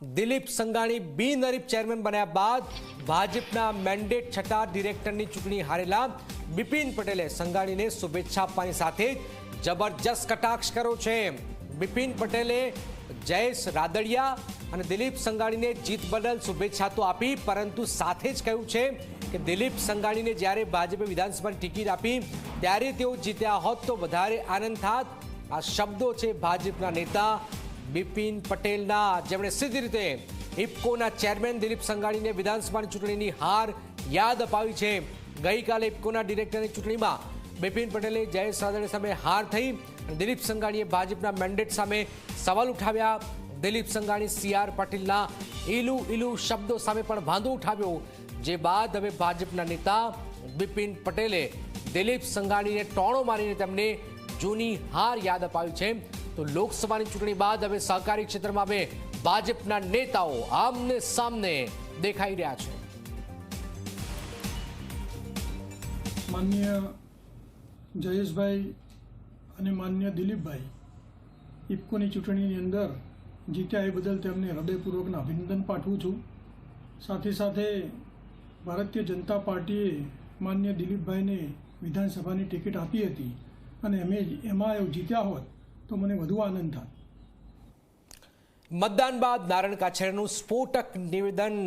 દિલીપ સંઘાણી બિનહરીફ ચેરમેન બન્યા બાદ ભાજપના મેન્ડેટ છઠ્ઠા ડિરેક્ટરની ચૂંટણી હારેલા બિપિન પટેલે સંઘાણીને શુભેચ્છા આપવાની સાથે જબરજસ્ત કટાક્ષ કર્યો છે. બિપિન પટેલે જયેશ રાદડિયા અને દિલીપ સંઘાણીને જીત બદલ શુભેચ્છા તો આપી, પરંતુ સાથે જ કહ્યું છે કે દિલીપ સંઘાણીને જ્યારે ભાજપે વિધાનસભાની ટિકિટ આપી, ત્યારે તેઓ જીત્યા હોત તો વધારે આનંદ થાત. આ શબ્દો છે ભાજપના નેતા બિપિન પટેલના જેમણે સીધી રીતે ઇફકોના ચેરમેન દિલીપ સંઘાણીને વિધાનસભાની ચૂંટણીની હાર યાદ અપાવી છે. ગઈકાલે ઇફકોના ડિરેક્ટરની ચૂંટણીમાં બિપિન પટેલે જયેશ રાદડિયા સામે હાર થઈ દિલીપ સંઘાણીએ ભાજપના મેન્ડેટ સામે સવાલ ઉઠાવ્યા. દિલીપ સંઘાણી સીઆર પાટીલના ઈલુ ઈલુ શબ્દો સામે પણ વાંધો ઉઠાવ્યો. જે બાદ હવે ભાજપના નેતા બિપિન પટેલે દિલીપ સંઘાણીને ટોણો મારીને તેમને જૂની હાર યાદ અપાવી છે. તો લોકસભાની ચૂંટણી બાદ હવે સહકારી ક્ષેત્રમાં હવે ભાજપના નેતાઓ આમને સામને દેખાઈ રહ્યા છે. માન્ય જયેશભાઈ અને માન્ય દિલીપભાઈ ઇફકોની ચૂંટણીની અંદર જીત્યા એ બદલ તેમને હૃદયપૂર્વકના અભિનંદન પાઠવું છું. સાથે સાથે ભારતીય જનતા પાર્ટીએ માન્ય દિલીપભાઈને વિધાનસભાની ટિકિટ આપી હતી અને અમે એમાં જીત્યા હોત તો મને વધુ આનંદ થાય. મતદાન બાદ નારણ કાછેરનું સ્ફોટક નિવેદન.